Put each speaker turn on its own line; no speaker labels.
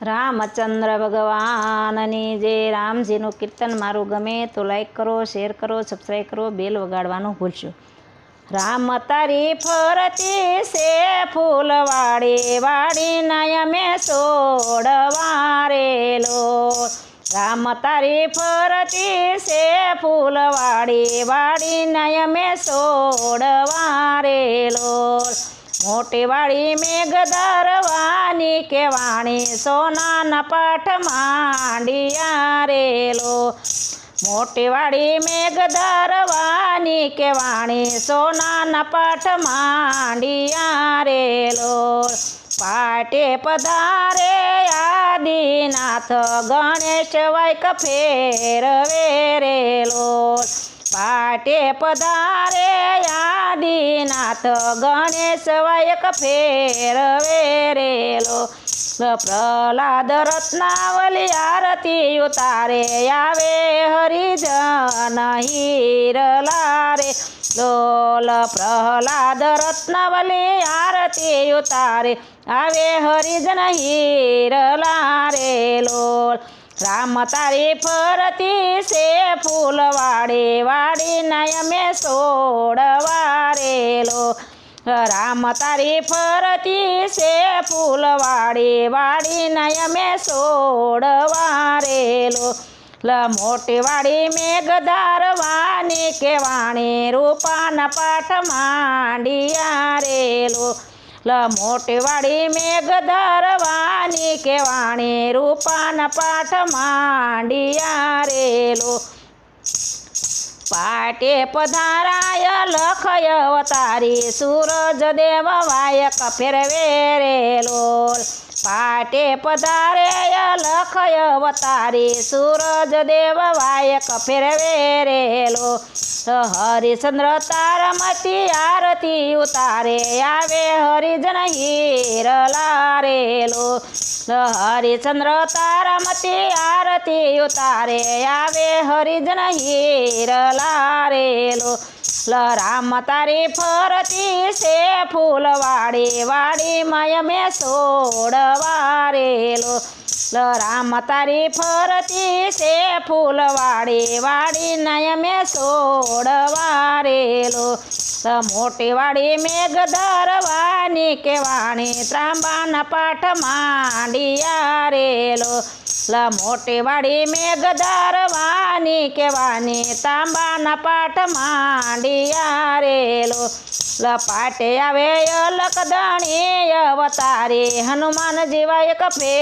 રામચંદ્ર ભગવાનની જે રામજીનું કીર્તન મારું ગમે તો લાઈક કરો શેર કરો સબસ્ક્રાઈબ કરો બેલ વગાડવાનું ભૂલશો. રામ તારી ફરતી સે ફૂલવાડી વાડી નયમે સોડવારેલો રામ તારી ફરતી સે ફૂલવાડી વાડી નયમે સોડવારેલો મોટી વાળી મેઘધરવાની કેવાણી સોનાના પાઠ માંડિયા રેલો મોટી વાળી કે વાણી સોનાના પાઠ માંડિયા રેલો પાટે પધારે આદિનાથ, ગણેશ વાયક ફેરવે રેલો પાટે પધારે આદિનાથ ગણેશ વાયક ફેરવે રેલો પ્રહલાદ રત્નાવલી આરતી ઉતારે આવે હરિજન હીરલા રે લોલ પ્રહલાદ રત્નાવલી આરતી ઉતારે આવે હરિજન હીરલા રે લોલ રામ તારી ફરતી ફૂલવાડી વાડી નયમે સોડવારેલો રામ તારી ફરતી છે ફૂલવાડી વાડી નયમે સોડવારેલો લ મોટી વાડી મેઘધારવાની કેવાણી રૂપાના પાઠ માંડિયા રેલો લ મોટી વાડી મેઘધરવાની કેવાણી રૂપાના પાઠ માંડિયા રેલો પાટે પધારાય લખય અવતારી. સૂરજ દેવ વાયક ફેરવે રેલો. પાટે પધારે લખય અવતારી. સૂરજ દેવ વાયક ફેરવે રેલો હરિચંદ્ર તારમતી આરતી ઉતારે. આવે હરિજન હીરલા રેલો હરિચંદ્ર તારમતી આરતી ઉતારે. આવે હરિજન હીરલા રેલો લ રામ તારી ફરતી છે ફૂલવાડી, વાડી મય મે સોડવારેલો લ રામ તારી ફરતી છે ફૂલવાડી, વાડી નય મે સોડવારેલો લ મોટી વાડી મેઘધરવાની કેવાણી ત્રાંબાના પાઠ માંડિયા રેલો. મોટી વાડી મેઘધરવાની કેવાની તાંબાના પાઠ માંડિયા રેલો લ પાટે આવે અલક દણી અવતારી હનુમાન જેવા એક ફે